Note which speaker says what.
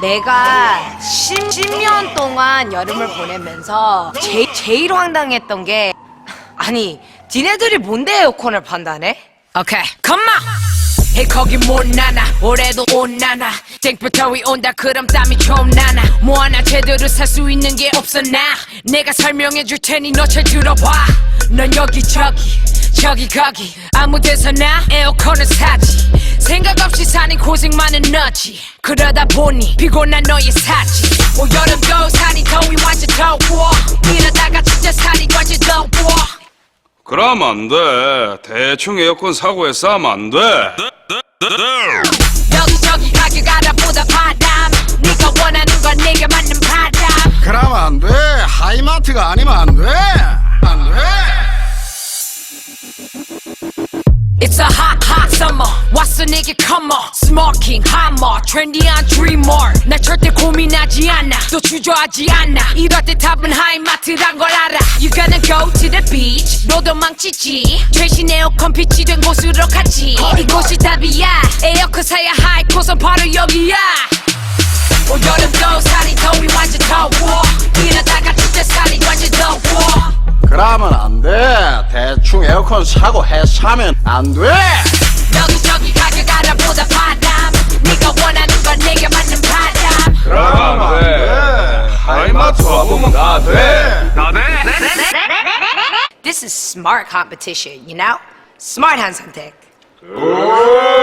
Speaker 1: 내가 10, 10 년 동안 여름을 보내면서 제일, 제일 황당했던 게 아니 니네들이 뭔데 에어컨을 판다네? 오케이 컴마 헤이 거기 못나나 올해도 온나나 땡볕더위 온다 그럼 땀이 좀 나나. 뭐 하나 제대로 살 수 있는 게 없어 나? 내가 설명해 줄 테니 너 잘 들어봐. 넌 여기 저기 저기 거기. 아무 데서나 에어컨을 사지 생각 없이 사는 고생 많은 너지 그러다 보니 피곤한 너의 사지 뭐 여름도 살이 더위 완전 더워 이러다가 진짜 살이 완전 더워
Speaker 2: 그러면 안 돼. 대충 에어컨 사고해서 하면 안 돼.
Speaker 1: 여기저기 가격 알아보다 바람 네가 원하는 건 내게 맞는 바람
Speaker 3: 그러면 안 돼. 하이마트가 아니면 안 돼.
Speaker 1: It's a hot hot summer. 왔어 내게 come on Smoking hammer trendy한 dreamer 날 절대 고민하지 않아. 또 주저하지 않아. 이럴 때 답은 하이마트란 걸 알아. You gonna go to the beach. 너 도 망치지. 최신 에어컨 빛이 된 곳으로 가지. 이곳이 답이야. 에어컨 사야 할 곳은 바로 여기야. 올 여름도 살이 더위 완전 더워. 이러다가 진짜 살이 완전 더워.
Speaker 3: 그러면 에어컨 사고 해 사면 안 돼.
Speaker 1: 여기저기 가격 알아보다 바람 네가 원하는 건 내게 맞는 바람
Speaker 2: 그러면 안 돼. 하이마트 와보면 다 돼.
Speaker 1: This is smart competition, you know? 스마트한 선택
Speaker 2: 하이마트!